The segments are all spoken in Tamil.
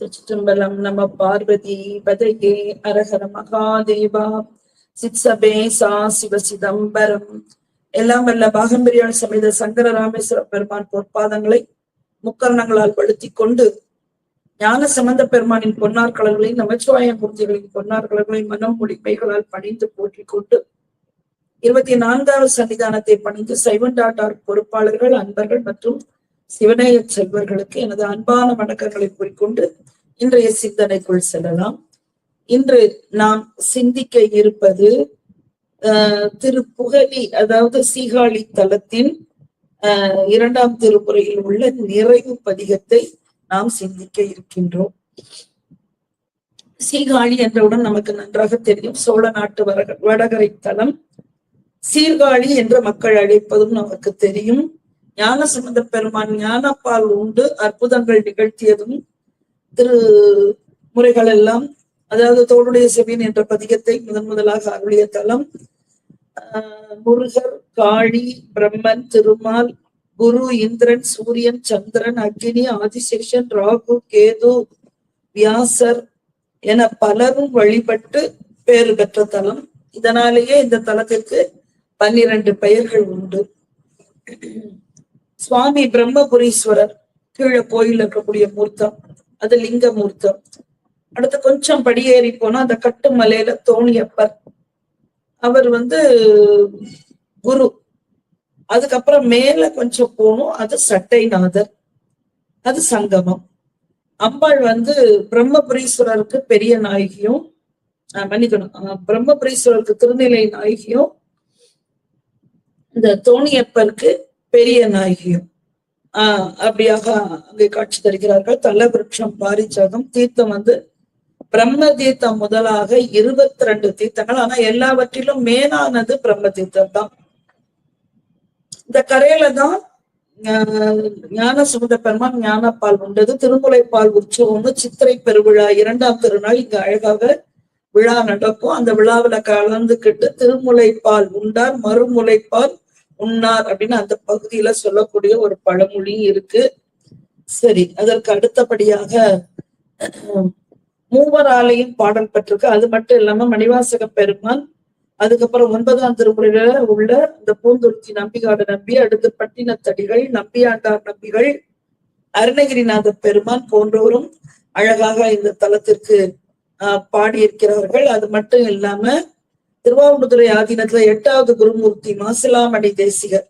திருச்சிற்றம்பலம் நம பார்வதி பதையே அரஹர மகாதேவா சித்சபே சா சிவ சிதம்பரம். எல்லாம் வல்ல பாகம்பிரியால் சமேத சங்கர ராமேஸ்வர பெருமான் பொற்பாதங்களை முக்கரணங்களால் படுத்தி கொண்டு ஞான சம்பந்த பெருமானின் பொன்னார் கலர்களையும் நமச்சிவாய மூர்த்திகளின் பொன்னார் கலர்களை மனம் மொழிமைகளால் பணிந்து போற்றிக் கொண்டு இருபத்தி நான்காவது சன்னிதானத்தை பணிந்து சைவன் டாட்டார் பொறுப்பாளர்கள் அன்பர்கள் மற்றும் சிவநேய செல்வர்களுக்கு எனது அன்பான வணக்கங்களை கூறிக்கொண்டு இன்றைய சிந்தனைக்குள் செல்லலாம். இன்று நாம் சிந்திக்க இருப்பது ஆஹ் திரு புகழி அதாவது சீகாழி தலத்தின் ஆஹ் இரண்டாம் திருமுறையில் உள்ள நிறைவு பதிகத்தை நாம் சிந்திக்க இருக்கின்றோம். சீகாழி என்றவுடன் நமக்கு நன்றாக தெரியும். சோழ நாட்டு வடகரை தலம் சீர்காழி என்று மக்கள் அழைப்பதும் நமக்கு தெரியும். ஞான சம்பந்த பெருமான் ஞானப்பால் உண்டு அற்புதங்கள் நிகழ்த்தியதும் திரு முறைகள் எல்லாம் அதாவது தோளுடைய செவியன் என்ற பதிகத்தை முதன் முதலாக அருளிய தலம் ஆஹ் முருகர் காளி பிரம்மன் திருமால் குரு இந்திரன் சூரியன் சந்திரன் அக்னி ஆதிசேஷன் ராகு கேது வியாசர் என பலரும் வழிபட்டு பேறு பெற்ற தலம். இதனாலேயே இந்த தலத்திற்கு பன்னிரண்டு பெயர்கள் உண்டு. சுவாமி பிரம்மபுரீஸ்வரர் கீழே கோயில் இருக்கக்கூடிய மூர்த்தம் அது லிங்க மூர்த்தம். அடுத்து கொஞ்சம் படியேறி போனா அந்த கட்டுமலையில தோணியப்பர் அவர் வந்து குரு. அதுக்கப்புறம் மேல கொஞ்சம் போகணும் அது சட்டைநாதர். அது சங்கமம். அம்பாள் வந்து பிரம்மபுரீஸ்வரருக்கு பெரிய நாயகியும் ஆஹ் மன்னிக்கணும். பிரம்மபுரீஸ்வரருக்கு திருநிலை நாயகியும் இந்த தோணியப்பருக்கு பெரிய நாயகியும் ஆஹ் அப்படியாக அங்கே காட்சி தருகிறார்கள். தல விருட்சம் தீர்த்தம் வந்து பிரம்ம தீர்த்தம் முதலாக இருபத்தி ரெண்டு தீர்த்தங்கள். ஆனா எல்லாவற்றிலும் மேலானது பிரம்ம தீர்த்தம் தான். இந்த கரையில தான் ஞான சுமத பெருமான் ஞானப்பால் உண்டது. திருமுலைப்பால் உற்சவம்னு சித்திரை பெருவிழா இரண்டாம் திருநாள் இங்க அழகாக விழா நடக்கும். அந்த விழாவில கலந்துக்கிட்டு திருமுலைப்பால் உண்டார். மறுமுலைப்பால் உண்ணார் அப்படின்னு அந்த பகுதியில சொல்லக்கூடிய ஒரு பழமொழி இருக்கு. சரி அதற்கு அடுத்தபடியாக மூவராலையும் பாடல் பெற்றிருக்கு. அது மட்டும் இல்லாம மணிவாசக பெருமான் அதுக்கப்புறம் ஒன்பதாம் திருமுறையில உள்ள இந்த பூந்துருத்தி நம்பிகாடு நம்பி அடுத்து பட்டினத்தடிகள் நம்பியாண்டார் நம்பிகள் அருணகிரிநாத பெருமான் போன்றோரும் அழகாக இந்த தலத்திற்கு ஆஹ் பாடியிருக்கிறார்கள். அது மட்டும் இல்லாம திருவாவூர்துறை ஆதீனத்துல எட்டாவது குருமூர்த்தி மாசிலாமணி தேசிகர்.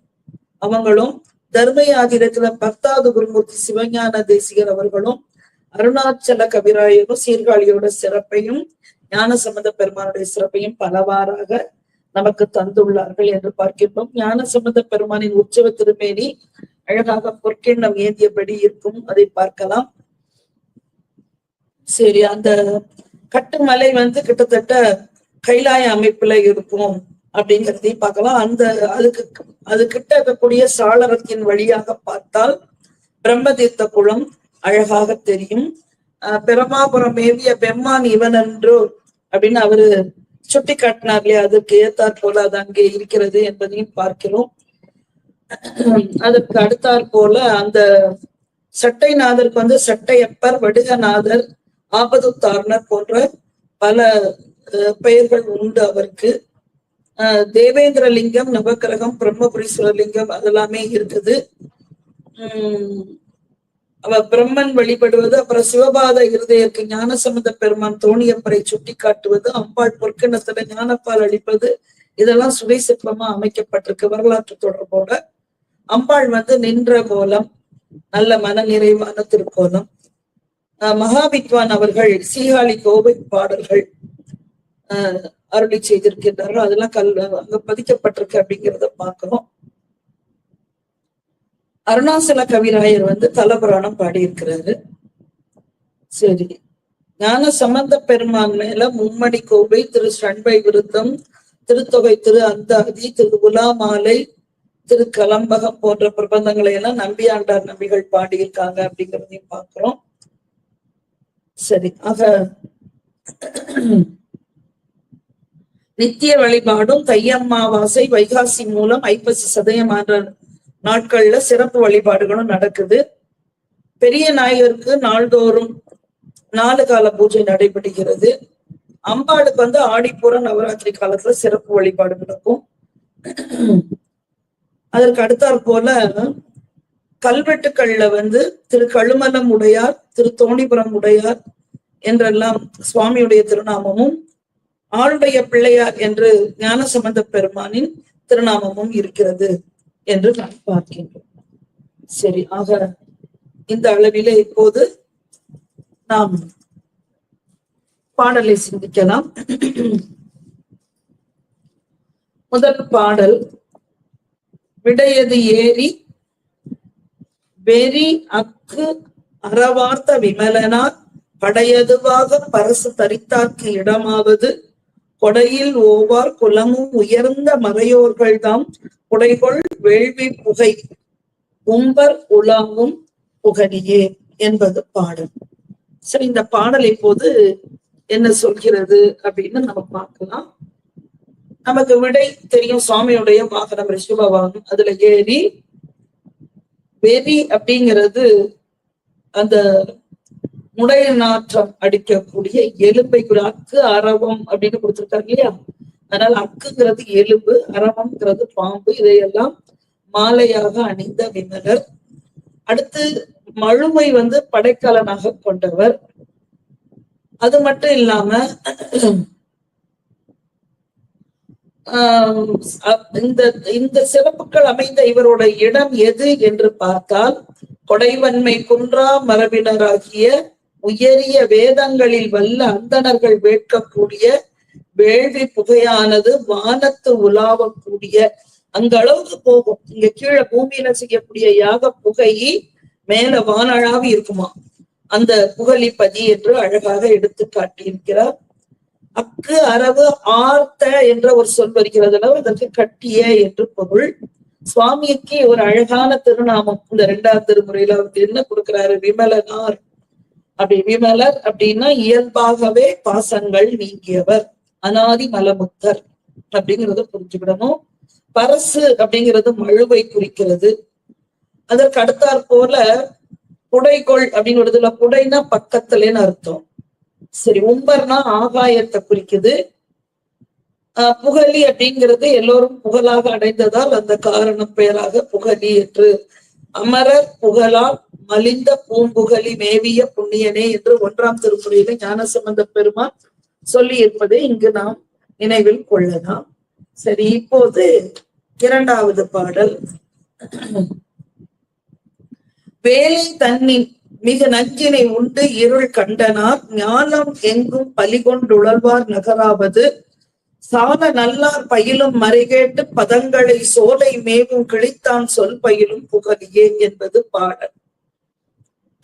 அவங்களும் தர்மய ஆதீனத்துல பத்தாவது குருமூர்த்தி சிவஞான தேசிகர் அவர்களும் அருணாச்சல கவிராயரும் சீர்காழியோட சிறப்பையும் ஞான சம்பந்த பெருமானுடைய சிறப்பையும் பலவாறாக நமக்கு தந்துள்ளார்கள் என்று பார்க்கின்றோம். ஞான சம்பந்த பெருமானின் உற்சவ திருமேனி அழகாக பொற்கிண்ணம் ஏந்தியபடி இருக்கும். அதை பார்க்கலாம். சரி அந்த கட்டுமலை வந்து கிட்டத்தட்ட கைலாய அமைப்புல இருக்கும் அப்படிங்கிறதையும் பார்க்கலாம். அந்த அதுக்கு அது கிட்ட இருக்கக்கூடிய சாளரத்தின் வழியாக பார்த்தால் பிரம்மதீர்த்த குளம் அழகாக தெரியும். பிரமாபுரம் ஏவிய பெம்மான் இவன் என்று அப்படின்னு அவரு சுட்டி காட்டினார் இல்லையா அதுக்கு ஏத்தாற் போல அது அங்கே இருக்கிறது என்பதையும் பார்க்கிறோம். அதற்கு அடுத்தாற் போல அந்த சட்டைநாதருக்கு வந்து சட்டையப்பர் வடுகநாதர் ஆபதுத்தார்னர் போன்ற பல பெயர்கள் உண்டு அவருக்கு. தேவேந்திர லிங்கம் நவக்கிரகம் பிரம்மபுரீஸ்வரர் லிங்கம் அதெல்லாமே இருக்குது. உம் அவ பிரம்மன் வழிபடுவது அப்புறம் சிவபாத இருதயக்கு ஞானசம்பந்த பெருமான் தோணியப்பரை சுட்டி காட்டுவது அம்பாள் பொற்கிணத்துல ஞானப்பால் அளிப்பது இதெல்லாம் சுவை சிற்பமா அமைக்கப்பட்டிருக்கு வரலாற்று தொடர்போட. அம்பாள் வந்து நின்ற கோலம் நல்ல மன நிறைவான திருக்கோலம் மகாவித்வான் அவர்கள் சீகாழி கோவை பாடல்கள். அருளி செய்திருக்கின்றாரோ அதெல்லாம் கல் அங்க பதிக்கப்பட்டிருக்கு அப்படிங்கிறத பாக்குறோம் அருணாசல கவிராயர் வந்து தலபுராணம் பாடியிருக்கிறாரு. சரி. ஞான சம்பந்த பெருமான் மேல மும்மணி கோவை திரு சண்பை விருத்தம் திருத்தொகை திரு அந்தாதி திரு உலாமாலை திரு கலம்பகம் போன்ற பிரபந்தங்களை எல்லாம் நம்பியாண்டார் நம்பிகள் பாடியிருக்காங்க அப்படிங்கிறதையும் பாக்குறோம் சரி. ஆக நித்திய வழிபாடும் தையம்மாவாசை வைகாசி மூலம் ஐப்பசி சதயமான நாட்கள்ல சிறப்பு வழிபாடுகளும் நடக்குது. பெரிய நாயகருக்கு நாள்தோறும் நாலு கால பூஜை நடைபெறுகிறது. அம்பாளுக்கு வந்து ஆடிப்புற நவராத்திரி காலத்துல சிறப்பு வழிபாடு நடக்கும். அதற்கு அடுத்தாற் போல கல்வெட்டுக்கள்ல வந்து திரு கழுமலம் உடையார் திரு தோணிபுரம் உடையார் என்றெல்லாம் சுவாமியுடைய திருநாமமும் ஆளுடைய பிள்ளையார் என்று ஞானசம்பந்த பெருமானின் திருநாமமும் இருக்கிறது என்று நான் பார்க்கின்றோம். சரி ஆக இந்த அளவிலே இப்போது நாம் பாடலை சிந்திக்கலாம். முதல் பாடல் விடையது ஏறி வெறி அக்கு அறவார்த்த விமலனார் படையதுவாக பரசு தரித்தாக்கு இடமாவது கொடையில் ஓவார் குலமும் உயர்ந்த மறையோர்கள்தாம் குடைகொள் வேள்வி புகை. உம்பர் உலாவும் புகழியே என்பது பாடல். சரி இந்த பாடல் இப்போது என்ன சொல்கிறது அப்படின்னு நம்ம பார்க்கலாம். நமக்கு விடை தெரியும். சுவாமியுடைய வாகனம் ரிஷபவாகனம் அதுல ஏறி வெறி அப்படிங்கிறது அந்த முடை நாற்றம் அடிக்கக்கூடிய எலும்பை கூட அக்கு அரவம் அப்படின்னு கொடுத்துருக்காரு இல்லையா? அதனால அக்குங்கிறது எலும்பு அரவம்ங்கிறது பாம்பு இதையெல்லாம் மாலையாக அணிந்த விமலர். அடுத்து மழுமை வந்து படைக்கலனாக கொண்டவர். அது மட்டும் இல்லாம ஆஹ் இந்த இந்த சிறப்புகள் அமைந்த இவரோட இடம் எது என்று பார்த்தால் கொடைவன்மை குன்றா மரபினராகிய உயரிய வேதங்களில் வல்ல அந்தணர்கள் வேட்கக்கூடிய வேள்வி புகையானது வானத்து உலாவக்கூடிய அந்த அளவுக்கு போகும். இங்க கீழே பூமியில செய்யக்கூடிய யாக புகை மேல வானழாவி இருக்குமா? அந்த புகழிப்பதி என்று அழகாக எடுத்து காட்டியிருக்கிறார். அக்கு அரவு ஆர்த்த என்ற ஒரு சொல் வருகிறது. அளவு இதற்கு கட்டிய என்று பொருள். சுவாமிக்கு ஒரு அழகான திருநாமம். இந்த இரண்டாவது திருமுறையில அவர் என்ன கொடுக்கிறாரு? விமலனார். அப்படி விமலர் அப்படின்னா இயல்பாகவே பாசங்கள் நீங்கியவர் அனாதி மலமுத்தர் அப்படிங்கிறத புரிஞ்சுக்கிடணும். பரசு அப்படிங்கிறது மழுவை குறிக்கிறது. அதற்கு அடுத்தாற் போல புடைகொள் அப்படிங்கிறதுல வருதுல புடைனா பக்கத்துலன்னு அர்த்தம். சரி உம்பர்னா ஆகாயத்தை குறிக்குது. ஆஹ் புகழி அப்படிங்கிறது எல்லோரும் புகழாக அடைந்ததால் அந்த காரணம் பெயராக புகழி என்று. அமரர் புகழால் மலிந்த பூம்புகழி மேவிய புண்ணியனே என்று ஒன்றாம் திருமுறையில ஞானசம்பந்த பெருமான் சொல்லி இருப்பதை இங்கு நாம் நினைவில் கொள்ளலாம். சரி இப்போது இரண்டாவது பாடல். வேலை தன்னின் மிக நஞ்சினை உண்டு இருள் கண்டனார் ஞானம் எங்கும் பலிகொண்டுழல்வார் நகராவது. சால நல்லார் பயிலும் மறைகேட்டு பதங்களை சோலை மேவும் கிழித்தான் சொல் பயிலும் புகழியே என்பது பாடல்.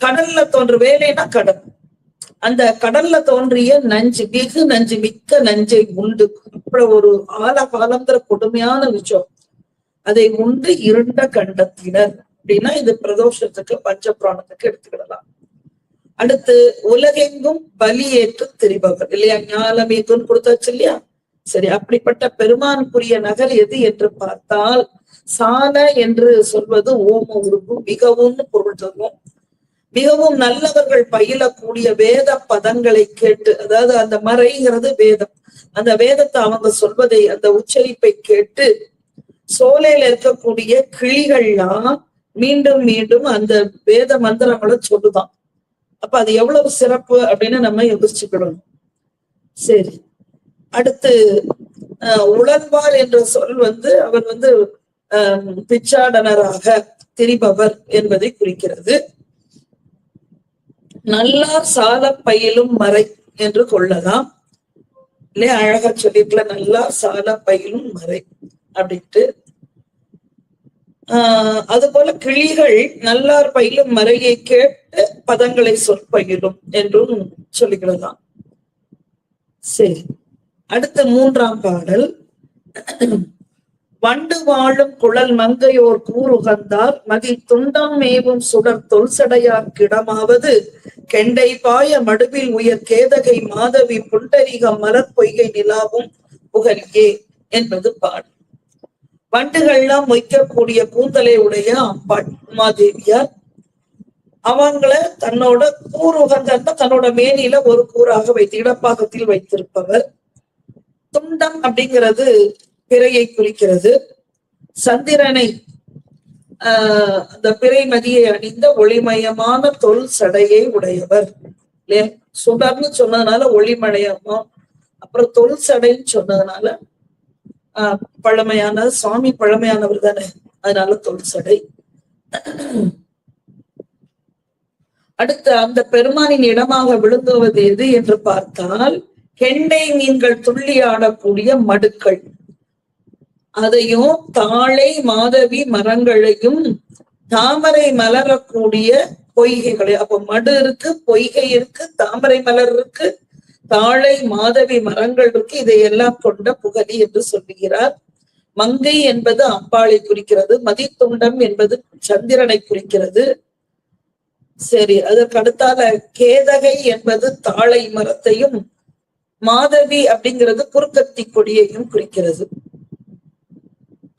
கடல்ல தோன்ற வேலைனா கடல். அந்த கடல்ல தோன்றிய நஞ்சு மிகு நஞ்சு மிக்க நஞ்சை உண்டு. அப்புறம் ஒரு ஆல காலங்கிற கொடுமையான விஷயம் அதை உண்டு இருண்ட கண்டத்தினர். அப்படின்னா இது பிரதோஷத்துக்கு பஞ்சபுராணத்துக்கு எடுத்துக்கிடலாம். அடுத்து உலகெங்கும் பலியேற்று திரிபவர். இல்லையா? ஞானமேத்துன்னு கொடுத்தாச்சு இல்லையா? சரி அப்படிப்பட்ட பெருமானுக்குரிய நகர் எது என்று பார்த்தால் சால என்று சொல்வது ஓம உருவு மிகவும் பொருள் சொல்வோம் மிகவும் நல்லவர்கள் பயிலக்கூடிய வேத பதங்களை கேட்டு அதாவது அந்த மறைங்கிறது வேதம். அந்த வேதத்தை அவங்க சொல்வதை அந்த உச்சரிப்பை கேட்டு சோலையில இருக்கக்கூடிய கிளிகள்லாம் மீண்டும் மீண்டும் அந்த வேத மந்திரங்களை சொல்லுதான். அப்ப அது எவ்வளவு சிறப்பு அப்படின்னு நம்ம யோசிச்சுக்கிடணும். சரி. அடுத்து அஹ் உழல்வார் என்ற சொல் வந்து அவர் வந்து பிச்சாடனராக திரிபவர் என்பதை குறிக்கிறது. நல்லார் சால பயிலும் மறை என்று கொள்ளலாம். இல்லையா? அழகா சொல்லிருக்கல நல்லார் சால பயிலும் மறை அப்படின்ட்டு. ஆஹ் அது போல கிளிகள் நல்லார் பயிலும் மறையை கேட்டு பதங்களை சொற்பயிலும் என்றும் சொல்லிக்கிடலாம் சரி. அடுத்த மூன்றாம் பாடல். வண்டு வாழும் குழல் மங்கையோர் கூறுகந்தார் மதி துண்டம் மேவும் சுடர் தொல்சடையார் கிடமாவது கெண்டை பாய மடுவில் உயர் கேதகை மாதவி புண்டரிகம் மலர் பொய்கை நிலாவும் புகழியே என்பது பாடல் வண்டுகள்லாம் மொய்க்கக்கூடிய கூந்தலை உடைய அம்பாள் உமாதேவியார் அவங்கள தன்னோட கூறு உகந்த தன்னோட மேனியில ஒரு கூறாக வைத்து இடப்பாகத்தில் வைத்திருப்பவர். துண்டம் அப்படிங்கிறது பிறையை குறிக்கிறது சந்திரனை ஆஹ் அந்த பிறை மதியை அணிந்த ஒளிமயமான தொல் சடையை உடையவர். இல்லையா? சுடர்னு சொன்னதுனால ஒளிமயமா அப்புறம் தொல் சடைன்னு சொன்னதுனால ஆஹ் பழமையான சுவாமி பழமையானவர் தானே அதனால தொல் சடை. அடுத்து அந்த பெருமானின் இடமாக விழுந்துவது எது என்று பார்த்தால் கெண்டை மீன்கள் துள்ளி ஆடக்கூடிய மடுக்கள். அதையும் தாழை மாதவி மரங்களையும் தாமரை மலரக்கூடிய பொய்கைகளை. அப்ப மடு இருக்கு பொய்கை இருக்கு தாமரை மலர் இருக்கு தாழை மாதவி மரங்கள் இருக்கு இதையெல்லாம் கொண்ட புகழி என்று சொல்லுகிறார். மங்கை என்பது அம்பாளை குறிக்கிறது மதித்துண்டம் என்பது சந்திரனை குறிக்கிறது. சரி அதற்கு அடுத்தால கேதகை என்பது தாழை மரத்தையும் மாதவி அப்படிங்கிறது குறுக்கத்தி கொடியையும் குறிக்கிறது.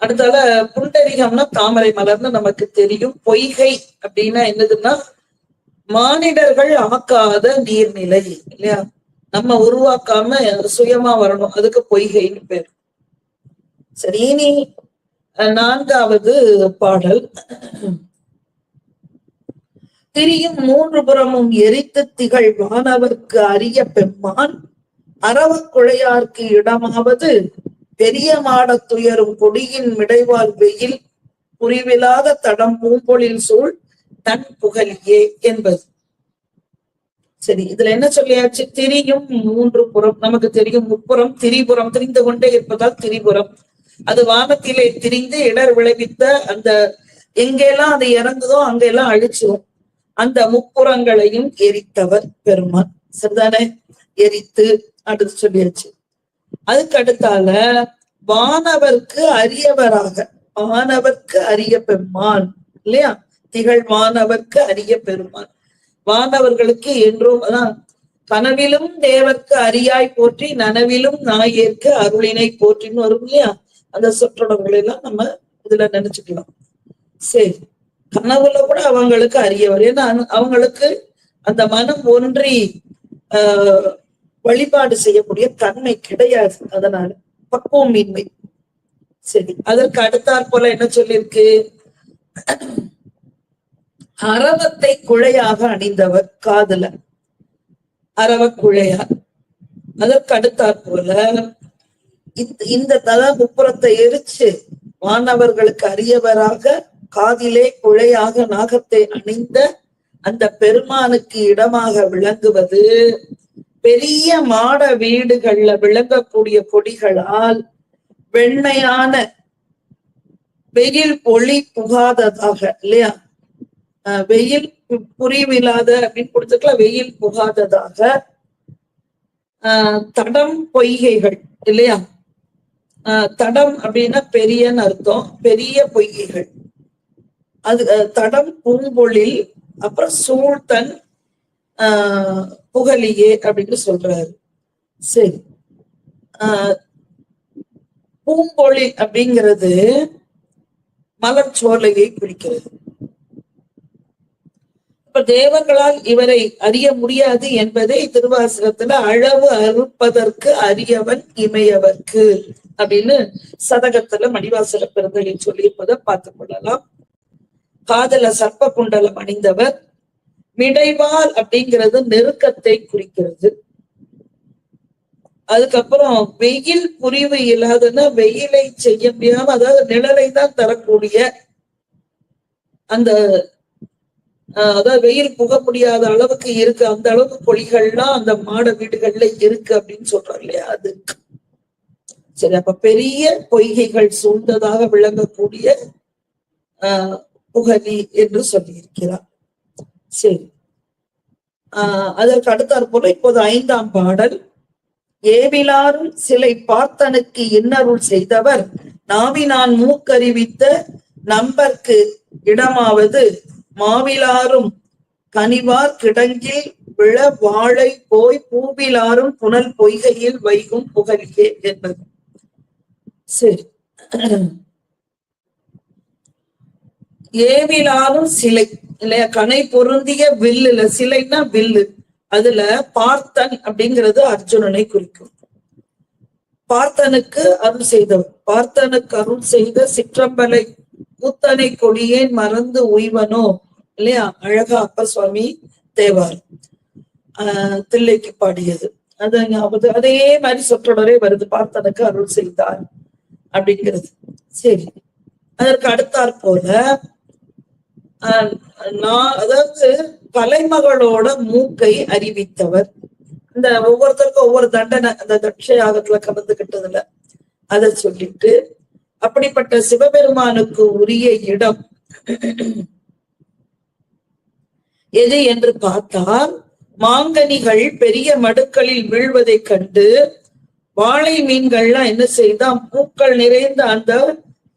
அடுத்தால புண்டரிகம்னா தாமரை மலர்னு நமக்கு தெரியும். பொய்கை அப்படின்னா என்னதுன்னா மானிடர்கள் ஆக்காத நீர்நிலை இல்லையா? நம்ம உருவாக்காம சுயமா வரணும். அதுக்கு பொய்கைன்னு பேர். சரி இனி நான்காவது பாடல். திரியும் மூன்று புறமும் எரித்து திகழ் வானவர்க்கு அரிய பெம்மான் அறவக்குழையார்க்கு இடமாவது பெரிய மாடத் துயரும் கொடியின் மிடைவால் வெயில் புரிவிலாத தடம் பூம்பொழில் சூழ் தன் புகழியே என்பது. சரி இதுல என்ன சொல்லியாச்சு? திரியும் மூன்று புறம் நமக்கு தெரியும் முப்புறம் திரிபுறம் திரிந்து கொண்டே இருப்பதால் திரிபுறம். அது வானத்திலே திரிந்து இடர் விளைவித்த அந்த எங்கெல்லாம் அது இறங்குதோ அங்கெல்லாம் அழிச்சிரும். அந்த முப்புறங்களையும் எரித்தவர் பெருமான். சரிதானே? எரித்து அடுத்து சொல்லியாச்சு. அதுக்கு அடுத்தால வானவர்க்கு அரியவராக வானவர்க்கு அரிய பெருமான் இல்லையா? திகழ் வானவர்க்கு அரிய பெருமான். வானவர்களுக்கு என்றும் அதான் கனவிலும் தேவர்க்கு அரியாய் போற்றி நனவிலும் நாயேற்கு அருளினை போற்றின்னு வரும் இல்லையா? அந்த சொற்றொடர்களை எல்லாம் நம்ம இதுல நினைச்சுக்கலாம். சரி கனவுல கூட அவங்களுக்கு அரியவர். ஏன்னா அவங்களுக்கு அந்த மனம் ஒன்றி ஆஹ் வழிபாடு செய்யக்கூடிய தன்மை கிடையாது. அதனால பக்குவமின்மை. சரி அதற்கு அடுத்தாற் போல என்ன சொல்லியிருக்கு? அரவத்தை குழையாக அணிந்தவர் காதுல. அரவ குழையார் அதற்கு அடுத்தாற் போல இந்த தல முப்புறத்தை எரிச்சு மாணவர்களுக்கு அரியவராக காதிலே குழையாக நாகத்தை அணிந்த அந்த பெருமானுக்கு இடமாக விளங்குவது பெரிய மாட வீடுகள்ல விளங்கக்கூடிய கொடிகளால் வெண்மையான வெயில் ஒளி புகாததாக இல்லையா? வெயில் புரியவில்லாத அப்படின்னு கொடுத்துக்கலாம் வெயில் புகாததாக. ஆஹ் தடம் பொய்கைகள் இல்லையா? ஆஹ் தடம் அப்படின்னா பெரியன்னு அர்த்தம் பெரிய பொய்கைகள். அது தடம் பூம்பொழில் அப்புறம் சூழ்த்தன் ஆஹ் புகழியே அப்படின்னு சொல்றாரு. சரி. ஆஹ் பூம்பொழில் அப்படிங்கிறது மலர் சோலையை குறிக்கிறது. இப்ப தேவர்களால் இவரை அறிய முடியாது என்பதை திருவாசகத்துல அளவு அறுப்பதற்கு அரியவன் இமையவர்க்கு அப்படின்னு சதகத்துல மணிவாசக பெருந்தலில் சொல்லியிருப்பதை பார்த்துக் கொள்ளலாம். காதல சர்ப்ப குண்டலம் அணிந்தவர் மிடைவால் அப்படிங்கிறது நெருக்கத்தை குறிக்கிறது. அதுக்கப்புறம் வெயில் புரிவு இல்லாதன்னா வெயிலை செய்ய முடியாம அதாவது நிழலை தான் தரக்கூடிய அந்த அதாவது வெயில் புக முடியாத அளவுக்கு இருக்கு. அந்த அளவுக்கு கொடிகள்லாம் அந்த மாட வீடுகள்ல இருக்கு அப்படின்னு சொல்றாங்க இல்லையா? அது சரி அப்ப பெரிய பொய்கைகள் சூழ்ந்ததாக விளங்கக்கூடிய ஆஹ் புகழி என்று சொல்லியிருக்கிறார். சரி. ஆஹ் அதற்கு அடுத்தாற் போல இப்போது ஐந்தாம் பாடல். ஏவிலாரும் சிலை பார்த்தனுக்கு இன்னருள் செய்தவர். நாவினான் மூக்கறிவித்த நம்பர்க்கு இடமாவது மாவிலாரும் கனிவார் கிடங்கில் விழ வாழை போய் பூவிலாரும் புனல் பொய்கையில் வைகும் புகழியே என்பது. சரி. ஏவிலாரும் சிலை இல்லையா? கனை பொருந்திய வில்லுல சிலைன்னா வில்லு. அதுல பார்த்தன் அப்படிங்கிறது அர்ஜுனனை குறிக்கும். பார்த்தனுக்கு அருள் செய்தவர் பார்த்தனுக்கு அருள் செய்த சிற்றம்பலை கூத்தனை கொடியேன் மறந்து உய்வனோ இல்லையா? அழகா அப்ப சுவாமி தேவார் ஆஹ் தில்லைக்கு பாடியது. அது ஞாபகம் அதே மாதிரி சொற்றொடரே வருது. பார்த்தனுக்கு அருள் செய்தார் அப்படிங்கிறது. சரி. அதற்கு அடுத்தாற் போல நான் அதாவது கலைமகளோட மூக்கை அறிவித்தவர். இந்த ஒவ்வொருத்தருக்கும் ஒவ்வொரு தண்டனை அந்த தட்ச யாகத்துல கலந்துகிட்டதுல அதை சொல்லிட்டு அப்படிப்பட்ட சிவபெருமானுக்கு உரிய இடம் எது என்று பார்த்தால் மாங்கனிகள் பெரிய மடுக்களில் வீழ்வதை கண்டு வாழை மீன்கள்லாம் என்ன செய்தான் பூக்கள் நிறைந்த அந்த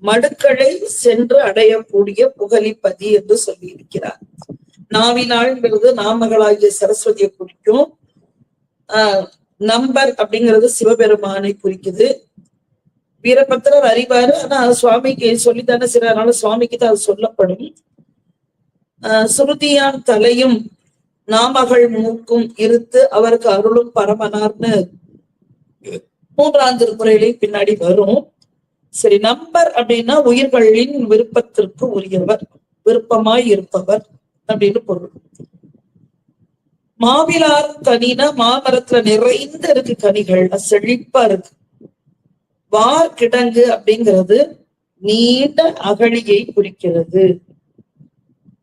மடுக்களை சென்று அடையக்கூடிய புகழிப்பதி என்று சொல்லியிருக்கிறார். நாவினாள்ங்கிறது நாமகளாகிய சரஸ்வதியை குறிக்கும். ஆஹ் நம்பர் அப்படிங்கிறது சிவபெருமானை குறிக்குது. வீரபத்திரர் அறிவாரு. ஆனா சுவாமிக்கு சொல்லித்தானே சில அதனால சுவாமிக்கு தான் அது சொல்லப்படும். ஆஹ் சுருதியான் தலையும் நாமகள் மூக்கும் இருத்து அவருக்கு அருளும் பரமனார்னு மூன்றாம் திருமுறையிலையும் பின்னாடி வரும். சரி நம்பர் அப்படின்னா உயிர்களின் விருப்பத்திற்கு உரியவர் விருப்பமாய் இருப்பவர் அப்படின்னு பொருள். மாவிலார் கனினா மாமரத்துல நிறைந்த இருக்கு கனிகள் செழிப்பா இருக்கு. வார் கிடங்கு அப்படிங்கிறது நீண்ட அகழியை குறிக்கிறது.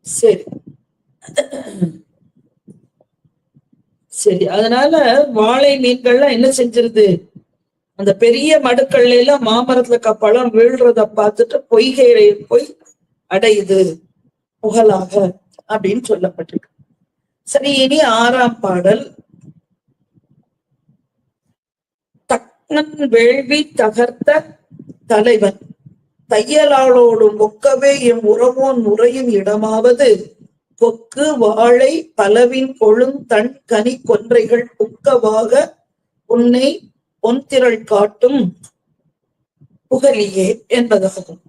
சரி. சரி அதனால வாழை மீன்கள்லாம் என்ன செஞ்சிருது? அந்த பெரிய மடுக்கள்ல எல்லாம் மாமரத்துல பழம் வீழ்றத பார்த்துட்டு பொய்கையை போய் அடையுது புகழாக அப்படின்னு சொல்லப்பட்டிருக்கு. சரி இனி ஆறாம் பாடல். தக்னன் வேள்வி தகர்த்த தலைவன் தையலாளோடும் ஒக்கவே எம் உறவோன் முறையும் இடமாவது கொக்கு வாழை பலவின் கொழுந்தன் கனி கொன்றைகள் புக்கவாக உன்னை பொன்திரள் காட்டும் புகழியே என்பதாகும்.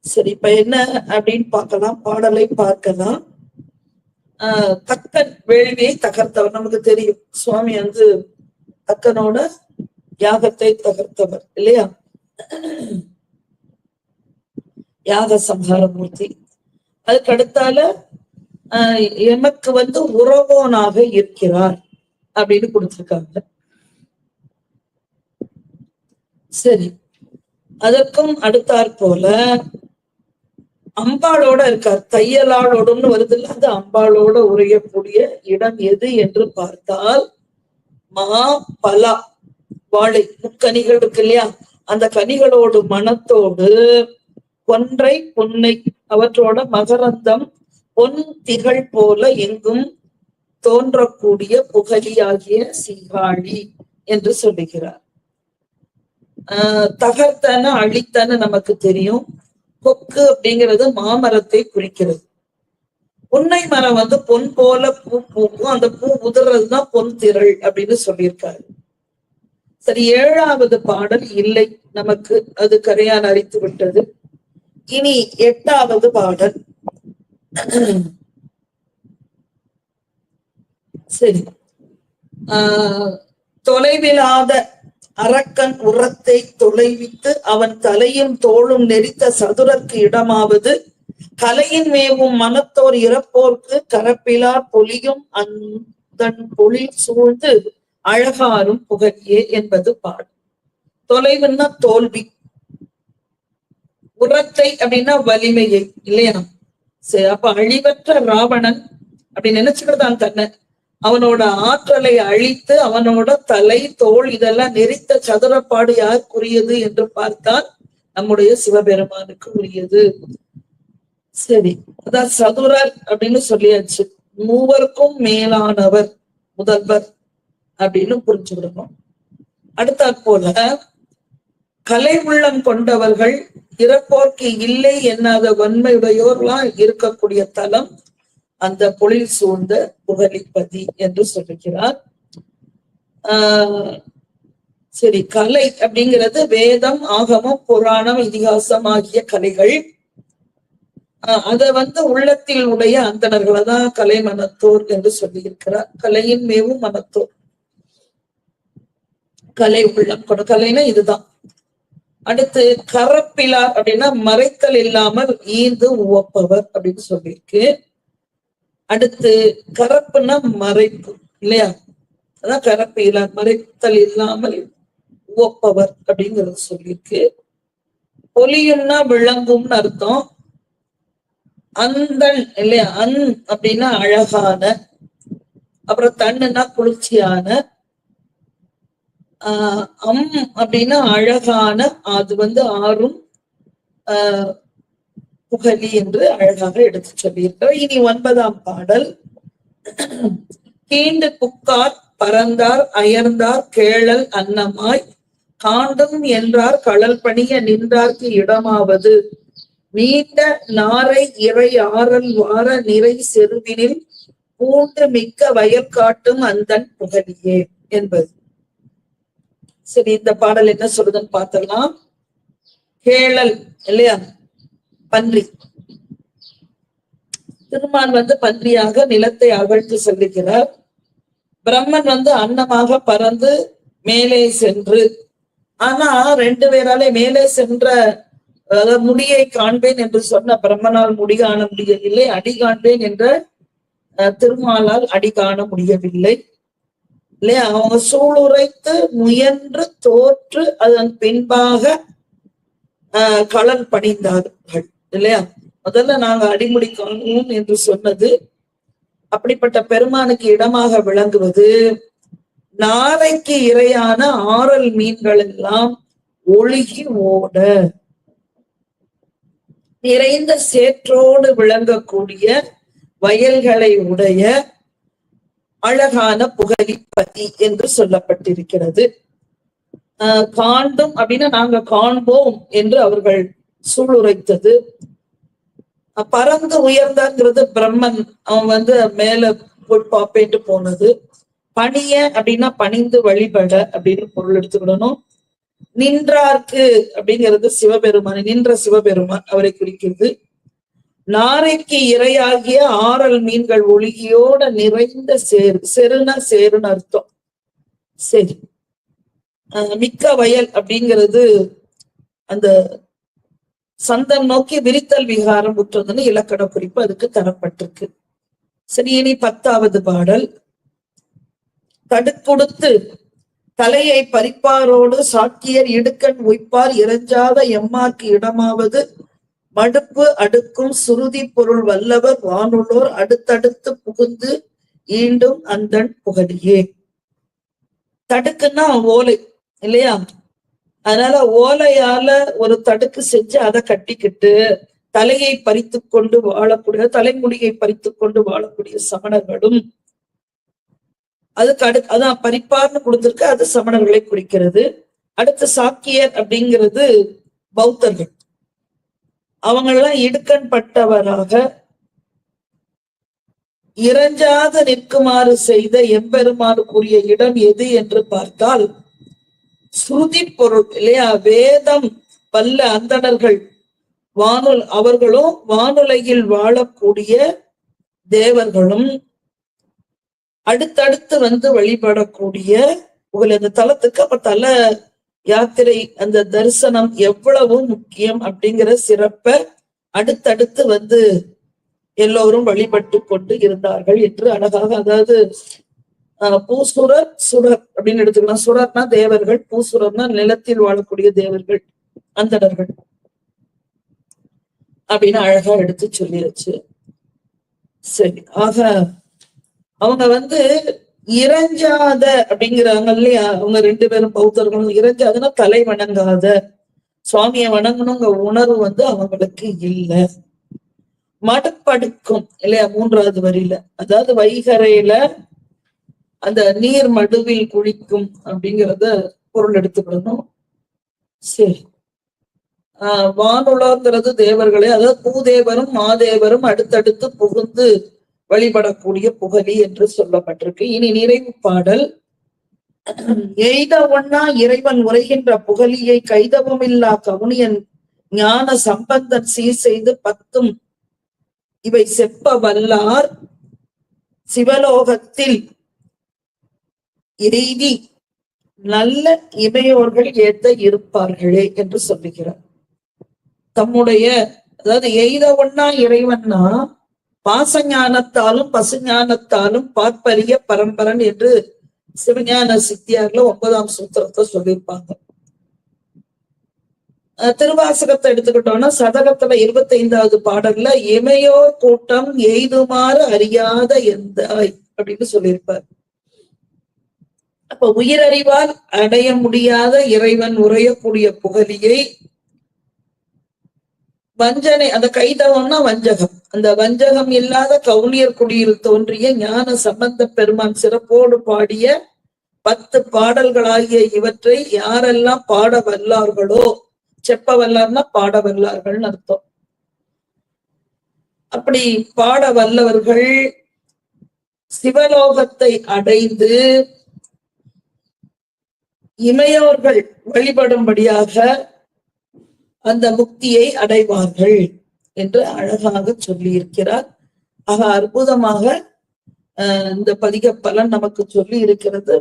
சரி இப்ப என்ன அப்படின்னு பார்க்கலாம் பாடலை பார்க்கலாம். ஆஹ் தக்கன் வேள்வியை தகர்த்தவர் நமக்கு தெரியும். சுவாமி வந்து தக்கனோட யாகத்தை தகர்த்தவர் இல்லையா? யாக சம்ஹாரமூர்த்தி. அதுக்கு அடுத்தால ஆஹ் எமக்கு வந்து உறவோனாக இருக்கிறார் அப்படின்னு கொடுத்திருக்காங்க. சரி. அதற்கும் அடுத்தாற் போல அம்பாளோட இருக்கார். தையலாளோடன்னு வருது இல்ல அது அம்பாளோட உரையக்கூடிய இடம் எது என்று பார்த்தால் மா பலா வாழை முக்கனிகள் இருக்கு இல்லையா? அந்த கனிகளோடு மனத்தோடு ஒன்றை பொன்னை அவற்றோட மகரந்தம் பொன் திகழ் போல எங்கும் தோன்றக்கூடிய புகழியாகிய சீகாழி என்று சொல்லுகிறார். தகர்த்தன அழித்தன நமக்கு தெரியும். கொக்கு அப்படிங்கிறது மாமரத்தை குறிக்கிறது. உன்னை மரம் வந்து பொன் போல பூ பூக்கும். அந்த பூ உதிர்றதுதான் பொன் திரள் அப்படின்னு சொல்லியிருக்காரு. சரி ஏழாவது பாடல் இல்லை. நமக்கு அது கரையான் அரித்து விட்டது. இனி எட்டாவது பாடல். சரி. ஆஹ் தொலைவிலாத அரக்கன் உரத்தை தொலைவித்து அவன் தலையும் தோளும் நெரித்த சதுரக்கு இடமாவது. கலையின் மேவும் மனத்தோர் இறப்போர்க்கு கரப்பிலா பொலியும் அந்தன் பொலி சூழ்ந்து அழகாரும் புகழியே என்பது பாடு. தொலைவுன்னா தோல்வி. உரத்தை அப்படின்னா வலிமையை இல்லையா? சரி அப்ப அழிவற்ற ராவணன் அப்படி நினைச்சுக்கிறதான் தன்னை அவனோட ஆற்றலை அழித்து அவனோட தலை தோல் இதெல்லாம் நெறித்த சதுரப்பாடு யாருக்குரியது என்று பார்த்தால் நம்முடைய சிவபெருமானுக்கு உரியது. சரி அதான் சதுரர் அப்படின்னு சொல்லியாச்சு. மூவருக்கும் மேலானவர் முதல்வர் அப்படின்னு புரிஞ்சுக்கிடணும். அடுத்தாற் போல கலை உள்ளம் கொண்டவர்கள் இறப்போர்க்கு இல்லை என்னாத வன்மையுடையோர்லாம் இருக்கக்கூடிய தலம் அந்த பொழில் சூழ்ந்த புகழிப்பதி என்று சொல்லுகிறார். ஆஹ் சரி கலை அப்படிங்கிறது வேதம் ஆகமம் புராணம் இதிகாசம் ஆகிய கலைகள். ஆஹ் அத வந்து உள்ளத்தில் உடைய அந்தணர்களை தான் கலை மனத்தோர் என்று சொல்லியிருக்கிறார். கலையின் மேவும் மனத்தோர். கலை உள்ளம் கொண்ட கலைனா இதுதான். அடுத்து கரப்பிலார் அப்படின்னா மறைத்தல் இல்லாமல் ஈந்து உவப்பவர் அப்படின்னு சொல்லியிருக்கு. அடுத்து கரப்புன்னா மறைப்பு இல்லையா? அதான் கரப்பிலார் மறைத்தல் இல்லாமல் ஒப்பவர் அப்படிங்கறது சொல்லியிருக்கு. ஒலியும்னா விளங்கும்னு அர்த்தம். அந்தன் இல்லையா? அன் அப்படின்னா அழகான அப்புறம் தண்ணுன்னா குளிர்ச்சியான ஆஹ் அம் அப்படின்னா அழகான அது வந்து ஆறும் ஆஹ் புகழி என்று அழகாக எடுத்து சொல்லியிருக்கிறார். இனி ஒன்பதாம் பாடல். கீண்டு புக்கார் பறந்தார் அயர்ந்தார் கேளல் அன்னமாய் காண்டும் என்றார் கடல் பணிய நின்றார்க்கு இடமாவது. நீண்ட நாரை இறை ஆறல் வார நிறை செருவினில் பூண்டு மிக்க வயற்காட்டும் அந்தன் புகழியே என்பது. சரி இந்த பாடல் என்ன சொல்லுதுன்னு பார்த்தலாம் கேளல் இல்லையா? பன்றி. திருமான் வந்து பன்றியாக நிலத்தை அகழ்த்து செல்லுகிறார். பிரம்மன் வந்து அன்னமாக பறந்து மேலே சென்று ஆனா ரெண்டு பேராலே மேலே சென்ற முடியை காண்பேன் என்று சொன்ன பிரம்மனால் முடி காண முடியவில்லை அடி காண்பேன் என்ற அஹ், திருமாலால் அடி காண முடியவில்லை. இல்லையா? அவங்க சூளுரைத்து முயன்று தோற்று அதன் பின்பாக ஆஹ் களல் பணிந்தார்கள். இல்லையா? முதல்ல நாங்க அடிமுடி காணும் என்று சொன்னது. அப்படிப்பட்ட பெருமானுக்கு இடமாக விளங்குவது நாரைக்கு இரையான ஆறல் மீன்கள் எல்லாம் ஒழுகி ஓட. நிறைந்த சேற்றோடு விளங்கக்கூடிய வயல்களை உடைய அழகான புகழிப்பதி என்று சொல்லப்பட்டிருக்கிறது. ஆஹ் காண்டும் அப்படின்னா நாங்க காண்போம் என்று அவர்கள் சூளுரைத்தது. பறந்து உயர்ந்தாங்கிறது பிரம்மன். அவன் வந்து மேல போய் பாப்பேட்டு போனது. பணிய அப்படின்னா பணிந்து வழிபட அப்படின்னு பொருள் எடுத்துக்கிடணும் நின்றார்க்கு அப்படிங்கிறது சிவபெருமான் நின்ற சிவபெருமான் அவரை குறிக்கிறது. நாரைக்கு இரையாகிய ஆறல் மீன்கள் ஒழுகியோட நிறைந்த சேரு செருனா சேருன்னு அர்த்தம். சரி. மிக்க வயல் அப்படிங்கிறது அந்த சந்தம் நோக்கி விரித்தல் விகாரம் உற்றதுன்னு இலக்கண குறிப்பு அதுக்கு தரப்பட்டிருக்கு. சரி இனி பத்தாவது பாடல். தடுக்கொடுத்து தலையை பறிப்பாரோடு சாக்கியர் இடுக்கண் உய்ப்பார் இறஞ்சாத எம்மாக்கு இடமாவது. மடுப்பு அடுக்கும் சுருதி பொருள் வல்லவர் வானுள்ளோர் அடுத்தடுத்து புகுந்து ஈண்டும் அந்தன் புகழியே. தடுக்குன்னா ஓலை இல்லையா? அதனால ஓலையால ஒரு தடுக்கு செஞ்சு அதை கட்டிக்கிட்டு தலையை பறித்து கொண்டு வாழக்கூடிய தலைமுடியை பறித்து கொண்டு வாழக்கூடிய சமணர்களும் அதுக்கு அடு அதான் பறிப்பார்னு கொடுத்துருக்கு அது சமணர்களை குறிக்கிறது. அடுத்து சாக்கியர் அப்படிங்கிறது பௌத்தர்கள். அவங்கெல்லாம் இடுக்கண் பட்டவராக இறஞ்சாத நிற்குமாறு செய்த எம்பெருமானுக்குரிய இடம் எது என்று பார்த்தால் ஸ்ருதி பொருள் இல்லையா? வேதம் வல்ல அந்தணர்கள் வானுல் அவர்களும் வானுலகில் வாழக்கூடிய தேவர்களும் அடுத்தடுத்து வந்து வழிபடக்கூடிய உங்களை அந்த தலத்துக்கு அப்ப தல யாத்திரை அந்த தரிசனம் எவ்வளவு முக்கியம் அப்படிங்கிற சிறப்ப அடுத்தடுத்து வந்து எல்லோரும் வழிபட்டு கொண்டு இருந்தார்கள் என்று அழகாக அதாவது பூசுரர் சுரர் அப்படின்னு எடுத்துக்கலாம். சுரர்னா தேவர்கள் பூசுரர்னா நிலத்தில் வாழக்கூடிய தேவர்கள் அந்தடர்கள் அப்படின்னு அழகா எடுத்து சொல்லியாச்சு சரி ஆக அவங்க வந்து இறஞ்சாத அப்படிங்கிறாங்க இல்லையா? அவங்க ரெண்டு பேரும் பௌத்தர்களும் இறஞ்சாதுன்னா தலை வணங்காத. சுவாமியை வணங்கணுங்கிற உணர்வு வந்து அவங்களுக்கு இல்லை. மடப்படுக்கும் இல்லையா? மூன்றாவது வரியில. அதாவது வைகரையில அந்த நீர் மடுவில் குளிக்கும் அப்படிங்கிறத பொருள் எடுத்துக்கிடணும் சரி. ஆஹ் வானுலாங்கிறது தேவர்களே அதாவது பூதேவரும் மாதேவரும் அடுத்தடுத்து புகுந்து வழிபடக்கூடிய புகழி என்று சொல்லப்பட்டிருக்கு. இனி நிறைவு பாடல். எய்த ஒன்னா இறைவன் உரைகின்ற புகழியை கைதவமில்லா கவுனியன் ஞான சம்பந்தன் சீர் செய்து பத்தும் இவை செப்ப வல்லார் சிவலோகத்தில் இறைவி நல்ல இமையோர்கள் ஏத்த இருப்பார்களே என்று சொல்லுகிறார். தம்முடைய அதாவது எய்த ஒன்னா இறைவன்னா பாசஞானத்தாலும் பசுஞானத்தாலும் பார்ப்பரிய பரம்பரன் என்று சிவஞான சித்தியார்ல ஒன்பதாம் சூத்திரத்தை சொல்லியிருப்பாங்க. அஹ் திருவாசகத்தை எடுத்துக்கிட்டோம்னா சதகத்துல இருபத்தி ஐந்தாவது பாடல்ல இமையோர் கூட்டம் எய்துமாறு அறியாத எந்த அப்படின்னு சொல்லியிருப்பார். அப்ப உயிரறிவால் அடைய முடியாத இறைவன் உரையக்கூடிய புகழியை வஞ்சனை அந்த கைதவம்னா வஞ்சகம். அந்த வஞ்சகம் இல்லாத கவுனியர் குடியில் தோன்றிய ஞான சம்பந்த பெருமான் சிறப்போடு பாடிய பத்து பாடல்களாகிய இவற்றை யாரெல்லாம் பாட வல்லார்களோ செப்ப வல்லார்னா பாட வல்லார்கள்னு அர்த்தம். அப்படி பாட வல்லவர்கள் சிவலோகத்தை அடைந்து இமையோர்கள் வழிபடும்படியாக அந்த முக்தியை அடைவார்கள் என்று அழகாக சொல்லியிருக்கிறார். ஆக அற்புதமாக அஹ், இந்த பதிக பலன் நமக்கு சொல்லி இருக்கிறது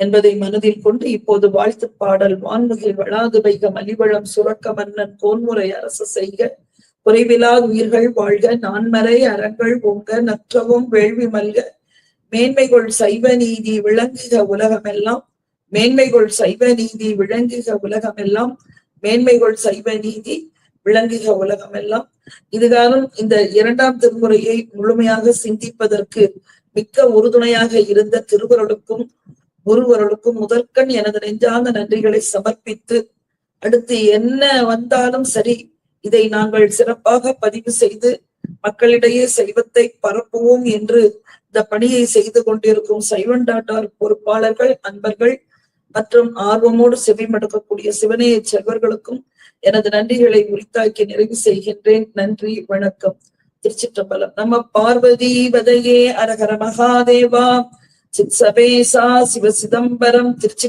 என்பதை மனதில் கொண்டு இப்போது வாழ்த்து பாடல் வான்முகில் வளாது வைக மலிவளம் சுரக்க மன்னன் கோன்முறை அரசு செய்க குறைவிலா உயிர்கள் வாழ்க நான்மறை அறங்கள் பொங்க நற்றவும் வேள்வி மல்க மேன்மைகள் சைவ நீதி விளங்குக உலகமெல்லாம் மேன்மைகள் சைவ நீதி விளங்குக உலகமெல்லாம். மேன்மைகள் சைவ நீதி விளங்குக உலகமெல்லாம். இதுகாலம் இந்த இரண்டாம் திருமுறையை முழுமையாக சிந்திப்பதற்கு மிக்க உறுதுணையாக இருந்த திருவருளுக்கும் குருவருளுக்கும் முதற்கண் எனது நெஞ்சார்ந்த நன்றிகளை சமர்ப்பித்து அடுத்து என்ன வந்தாலும் சரி இதை நாங்கள் சிறப்பாக பதிவு செய்து மக்களிடையே சைவத்தை பரப்புவோம் என்று இந்த பணியை செய்து கொண்டிருக்கும் சைவன் டாட்டார் பொறுப்பாளர்கள் அன்பர்கள் மற்றும் ஆர்வமோடு செவிமடுக்கக்கூடிய சிவனைய செல்வர்களுக்கும் எனது நன்றிகளை உரித்தாக்கி நிறைவு செய்கின்றேன். நன்றி வணக்கம். திருச்சிற்றம்பலம். நம்ம பார்வதி வதையே அரகர மகாதேவா. சித் சபேசா சிவ சிதம்பரம் திருச்சி